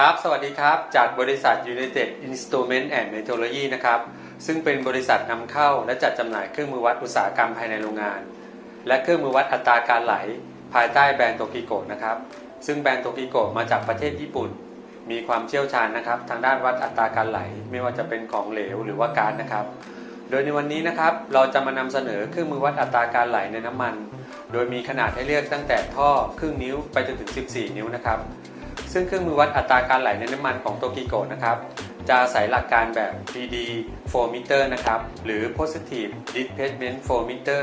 ครับ สวัสดีครับ จากบริษัท United Instrument and Metrology นะครับ ซึ่งเป็นบริษัทนำเข้าและจัดจำหน่ายเครื่องมือวัดอุตสาหกรรมภายในโรงงาน และเครื่องมือวัดอัตราการไหล ภายใต้แบรนด์โตกิโกะนะครับ ซึ่งแบรนด์โตกิโกะมาจากประเทศญี่ปุ่น มีความเชี่ยวชาญนะครับ ทางด้านวัดอัตราการไหล ไม่ว่าจะเป็นของเหลวหรือว่าก๊าซนะครับ โดยในวันนี้นะครับ เราจะมานำเสนอเครื่องมือวัดอัตราการไหลในน้ำมัน โดยมีขนาดให้เลือกตั้งแต่ท่อครึ่งนิ้วไปจนถึง 14 นิ้วนะครับ ซึ่งเครื่องมือวัดอัตราการไหลในน้ำมันของโตกิโกะนะครับ จะอาศัยหลักการแบบ PD flow meter นะครับ หรือ positive displacement flow meter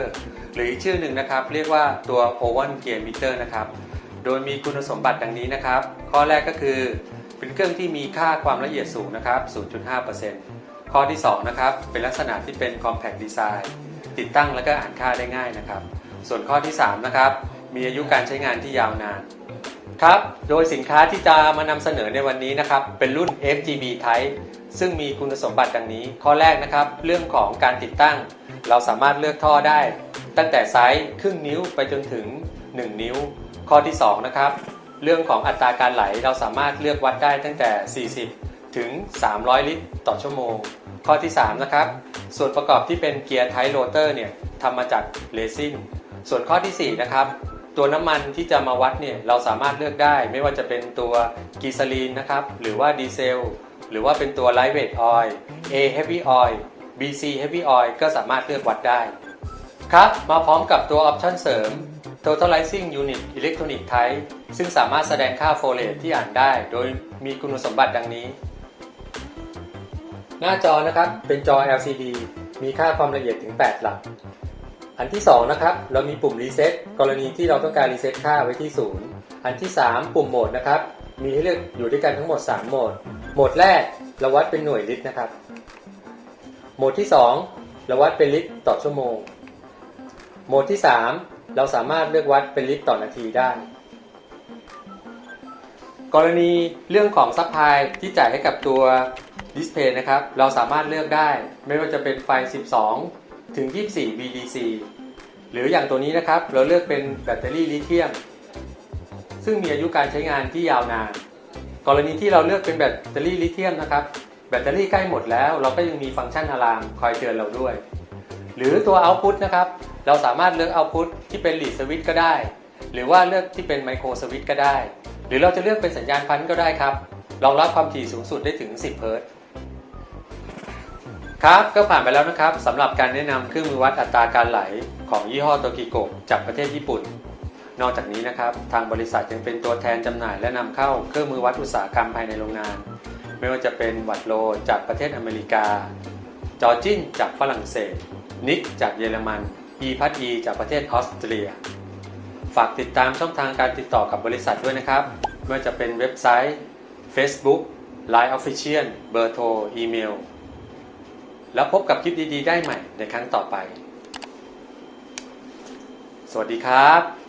หรืออีกชื่อหนึ่งนะครับ เรียกว่าตัว owen gear meter นะครับ โดยมีคุณสมบัติดังนี้นะครับ ข้อแรกก็คือ เป็นเครื่องที่มีค่าความละเอียดสูงนะครับ 0.5%ข้อที่ 2 นะครับ เป็นลักษณะที่เป็น compact design ติดตั้งและก็อ่านค่าได้ง่ายนะครับ ส่วนข้อที่ 3 นะครับ มีอายุการใช้งานที่ยาวนาน ครับ โดยสินค้าที่จะมานำเสนอในวันนี้นะครับ เป็นรุ่น FGB Type ซึ่งมีคุณสมบัติดังนี้ ข้อแรกนะครับ เรื่องของการติดตั้ง เราสามารถเลือกท่อได้ ตั้งแต่ไซส์ครึ่งนิ้วไปจนถึง 1 นิ้ว ข้อที่ 2 นะครับ เรื่องของอัตราการไหลเราสามารถเลือกวัดได้ตั้งแต่ 40 ถึง 300 ลิตร ต่อชั่วโมง ข้อที่ 3 นะครับ ส่วนประกอบที่เป็นเกียร์ไทโรเตอร์เนี่ยทำมาจากเรซินส่วนข้อทีสี่4 นะครับ ตัวน้ำมันที่จะมาวัดเนี่ยเราสามารถเลือกได้ ไม่ว่าจะเป็นตัวกีซาลีนนะครับหรือว่าดีเซลหรือว่าเป็นตัวไลท์เวทออยล์ A heavy oil BC heavy oil ก็สามารถเลือกวัดได้ ครับ มาพร้อมกับตัวออปชันเสริม Totalizing Unit Electronic Type ซึ่งสามารถแสดงค่าโฟเลตที่อ่านได้ โดยมีคุณสมบัติดังนี้ หน้าจอนะครับเป็นจอ LCD มีค่าความละเอียดถึง 8 หลัก อันที่ 2 นะครับ เรามีปุ่มรีเซ็ตกรณีที่เราต้องการรีเซ็ตค่าไว้ที่ 0 อันที่ 3 ปุ่มโหมดนะครับ มีให้เลือกอยู่ด้วยกันทั้งหมด 3 โหมด โหมดแรกเราวัดเป็นหน่วยลิตรนะครับ โหมดที่ 2 เราวัดเป็นลิตรต่อชั่วโมง โหมดที่ 3 เราสามารถเลือกวัดเป็นลิตรต่อนาทีได้ กรณีเรื่องของซัพพลายที่จ่ายให้กับตัวดิสเพย์นะครับ เราสามารถเลือกได้ ไม่ว่าจะเป็นไฟ 12 ถึง 24 VDC หรืออย่างตัวนี้นะครับ เราเลือกเป็นแบตเตอรี่ลิเธียม ซึ่งมีอายุการใช้งานที่ยาวนาน กรณีที่เราเลือกเป็นแบตเตอรี่ลิเธียมนะครับ แบตเตอรี่ใกล้หมดแล้ว เราก็ยังมีฟังก์ชันอะลามคอยเตือนเราด้วย หรือตัว Output นะครับ เราสามารถเลือก Output ที่เป็น Lead Switch ก็ได้ หรือว่าเลือกที่เป็น Micro Switch ก็ได้ หรือเราจะเลือกเป็นสัญญาณพันก็ได้ครับ รองรับความถี่สูงสุดได้ถึง 10 เฮิรตซ์ ครับก็ผ่านไปแล้วนะครับสำหรับการแนะนำเครื่องมือวัดอัตราการไหลของยี่ห้อโตกิโกจากประเทศญี่ปุ่น นอกจากนี้นะครับทางบริษัทยังเป็นตัวแทนจำหน่ายและนำเข้าเครื่องมือวัดอุตสาหกรรมภายในโรงงาน ไม่ว่าจะเป็นวัดโลจากประเทศอเมริกา จอจินจากฝรั่งเศส นิกจากเยอรมันอีพัทอีจากประเทศออสเตรีย ฝากติดตามช่องทางการติดต่อกับบริษัทด้วยนะครับไม่ว่าจะเป็นเว็บไซต์ Facebook Line Official เบอร์โทรอีเมล แล้วพบกับคลิปดีๆได้ใหม่ในครั้งต่อไป สวัสดีครับ